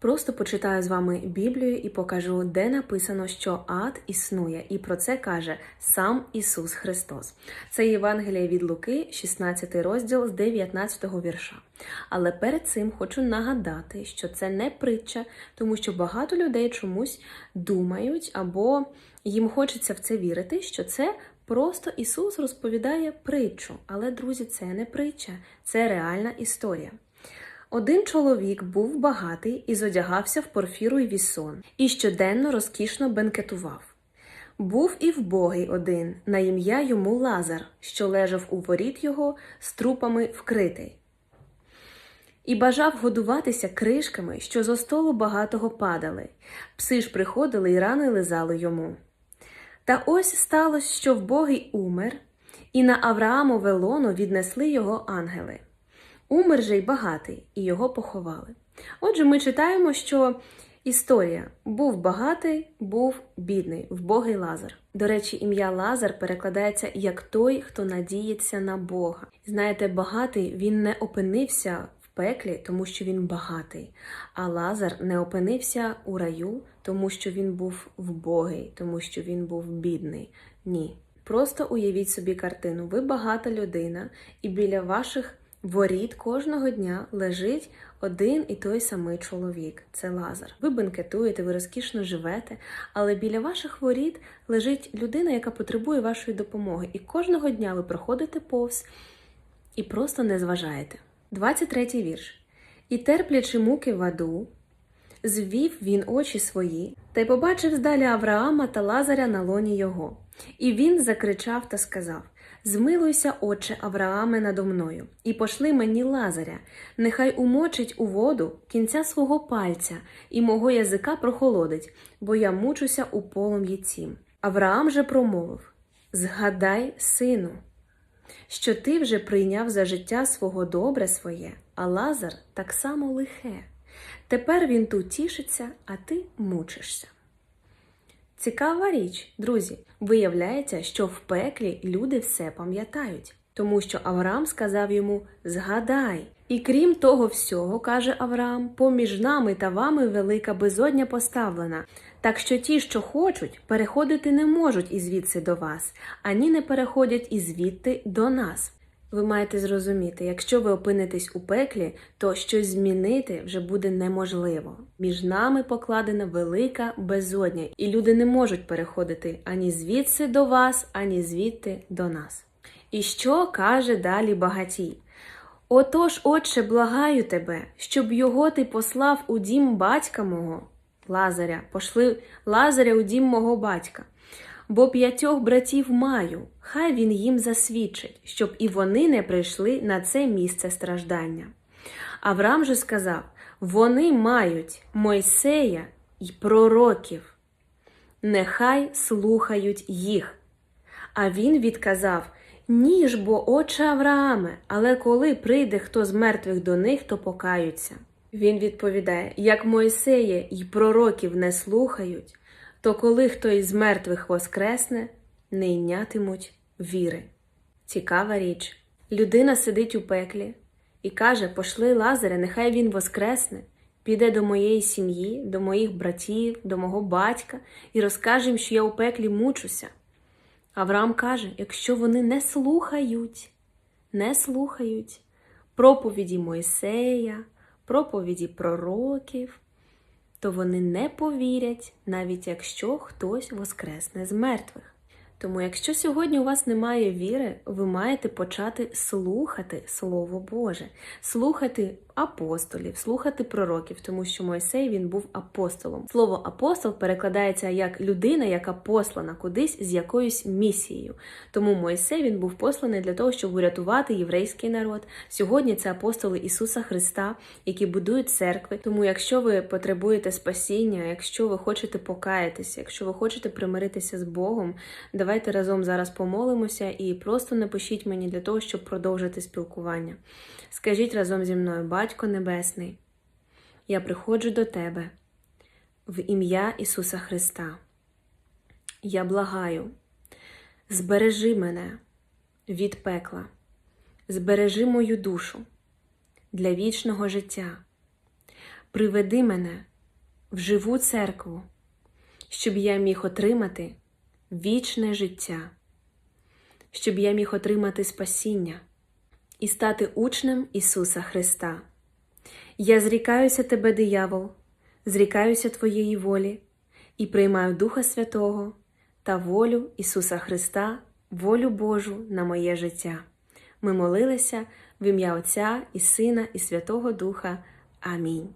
Просто почитаю з вами Біблію і покажу, де написано, що ад існує, і про це каже сам Ісус Христос. Це Євангеліє від Луки, 16 розділ з 19 вірша. Але перед цим хочу нагадати, що це не притча, тому що багато людей чомусь думають або їм хочеться в це вірити, що це просто Ісус розповідає притчу. Але, друзі, це не притча, це реальна історія. Один чоловік був багатий і зодягався в порфіру й вісон, і щоденно розкішно бенкетував. Був і вбогий один, на ім'я йому Лазар, що лежав у воріт його з трупами вкритий, і бажав годуватися кришками, що зо столу багатого падали. Пси ж приходили й рани лизали йому. Та ось сталося, що вбогий умер, і на Авраамове лоно віднесли його ангели. Умер же й багатий, і його поховали. Отже, ми читаємо, що історія був багатий, був бідний, вбогий Лазар. До речі, ім'я Лазар перекладається як той, хто надіється на Бога. Знаєте, багатий він не опинився в пеклі, тому що він багатий, а Лазар не опинився у раю, тому що він був вбогий, тому що він був бідний. Ні. Просто уявіть собі картину. Ви багата людина, і біля ваших воріт кожного дня лежить один і той самий чоловік це Лазар. Ви бенкетуєте, ви розкішно живете, але біля ваших воріт лежить людина, яка потребує вашої допомоги. І кожного дня ви проходите повз і просто не зважаєте. 23 вірш. І терплячи муки в аду, звів він очі свої, та й побачив здалі Авраама та Лазаря на лоні його. І він закричав та сказав: Змилуйся, отче Аврааме, надо мною, і пошли мені Лазаря, нехай умочить у воду кінця свого пальця, і мого язика прохолодить, бо я мучуся у полум'ї цім. Авраам же промовив: Згадай, сину, що ти вже прийняв за життя свого добре своє, а Лазар так само лихе. Тепер він тут тішиться, а ти мучишся. Цікава річ, друзі, виявляється, що в пеклі люди все пам'ятають, тому що Авраам сказав йому Згадай. І крім того всього, каже Авраам, поміж нами та вами велика безодня поставлена. Так що ті, що хочуть, переходити не можуть і звідси до вас, ані не переходять і звідти до нас. Ви маєте зрозуміти, якщо ви опинитесь у пеклі, то щось змінити вже буде неможливо. Між нами покладена велика безодня, і люди не можуть переходити ані звідси до вас, ані звідти до нас. І що каже далі багатій? Отож, отче, благаю тебе, щоб його ти послав у дім батька мого, Лазаря, пошли Лазаря у дім мого батька бо п'ятьох братів маю, хай він їм засвідчить, щоб і вони не прийшли на це місце страждання. Авраам же сказав: Вони мають Мойсея й пророків, нехай слухають їх. А він відказав: Ні ж бо, отче Аврааме, але коли прийде хто з мертвих до них, то покаються. Він відповідає: як Мойсея й пророків не слухають, то коли хто із мертвих воскресне, не йнятимуть віри. Цікава річ. Людина сидить у пеклі і каже: Пошли Лазаря, нехай він воскресне, піде до моєї сім'ї, до моїх братів, до мого батька і розкаже їм, що я у пеклі мучуся. Авраам каже: якщо вони не слухають, не слухають проповіді Мойсея, проповіді пророків, то вони не повірять, навіть якщо хтось воскресне з мертвих. Тому, якщо сьогодні у вас немає віри, ви маєте почати слухати Слово Боже, слухати апостолів, слухати пророків, тому що Мойсей він був апостолом. Слово апостол перекладається як людина, яка послана кудись з якоюсь місією. Тому Мойсей він був посланий для того, щоб урятувати єврейський народ. Сьогодні це апостоли Ісуса Христа, які будують церкви. Тому, якщо ви потребуєте спасіння, якщо ви хочете покаятися, якщо ви хочете примиритися з Богом, давайте разом зараз помолимося і просто напишіть мені для того, щоб продовжити спілкування. Скажіть разом зі мною, Батько Небесний, я приходжу до Тебе в ім'я Ісуса Христа. Я благаю, збережи мене від пекла, збережи мою душу для вічного життя. Приведи мене в живу церкву, щоб я міг отримати вічне життя, щоб я міг отримати спасіння і стати учнем Ісуса Христа. Я зрікаюся тебе, диявол, зрікаюся Твоєї волі і приймаю Духа Святого та волю Ісуса Христа, волю Божу на моє життя. Ми молилися в ім'я Отця і Сина, і Святого Духа. Амінь.